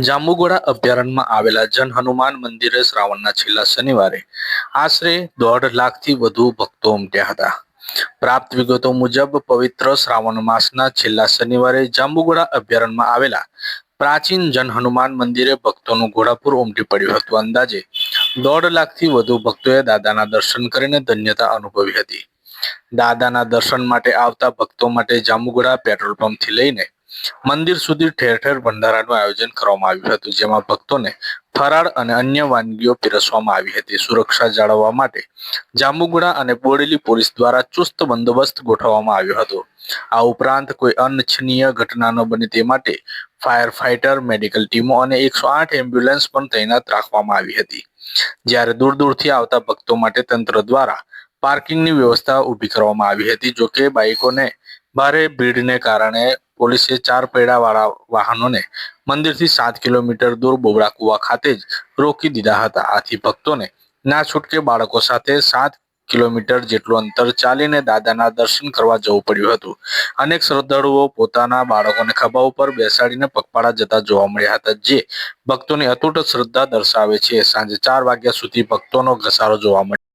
જાંબુઘોડા અભયારણ્યમાં આવેલા જન હનુમાન મંદિરે શ્રાવણના છેલ્લા શનિવારે આશરે દોઢ લાખથી વધુ ભક્તો ઉમટ્યા હતા. પ્રાપ્ત વિગતો મુજબ પવિત્ર શ્રાવણ માસના છેલ્લા શનિવારે જાંબુગોડા અભયારણ્યમાં આવેલા પ્રાચીન જન હનુમાન મંદિરે ભક્તોનું ઘોડાપુર ઉમટી પડ્યું હતું. અંદાજે દોઢ લાખથી વધુ ભક્તોએ દાદાના દર્શન કરીને ધન્યતા અનુભવી હતી. દાદાના દર્શન માટે આવતા ભક્તો માટે જાંબુગોડા પેટ્રોલ પંપથી લઈને મંદિર સુધી ઠેર ઠેર ભંડારાનું આયોજન કરવામાં આવ્યું હતું, જેમાં ભક્તોને ફરાળ અને અન્ય વાનગીઓ પીરસવામાં આવી હતી. સુરક્ષા જાળવવા માટે જાંબુગુડા અને બોડેલી પોલીસ દ્વારા ચુસ્ત બંદોબસ્ત ગોઠવવામાં આવ્યો હતો. આ ઉપરાંત કોઈ અનિચ્છનીય ઘટના ન બને તે માટે ફાયર ફાઇટર મેડિકલ ટીમો અને એકસો આઠ એમ્બ્યુલન્સ પણ તૈનાત રાખવામાં આવી હતી. જ્યારે દૂર દૂરથી આવતા ભક્તો માટે તંત્ર દ્વારા પાર્કિંગની વ્યવસ્થા ઊભી કરવામાં આવી હતી જોકે બાઇકોને ભારે ભીડને કારણે પોલીસે ચાર પૈડાવાળા વાહનોને મંદિરથી સાત કિલોમીટર દૂર બોબડા કુવા ખાતે જ રોકી દીધા હતા. આથી ભક્તોને ના છૂટકે બાળકો સાથે સાત કિલોમીટર જેટલું અંતર ચાલીને દાદાના દર્શન કરવા જવું પડ્યું હતું. અનેક શ્રદ્ધાળુઓ પોતાના બાળકોને ખભા ઉપર બેસાડીને પગપાળા જતા જોવા મળ્યા હતા, જે ભક્તોની અતૂટ શ્રદ્ધા દર્શાવે છે. સાંજે ચાર વાગ્યા સુધી ભક્તોનો ઘસારો જોવા મળ્યો.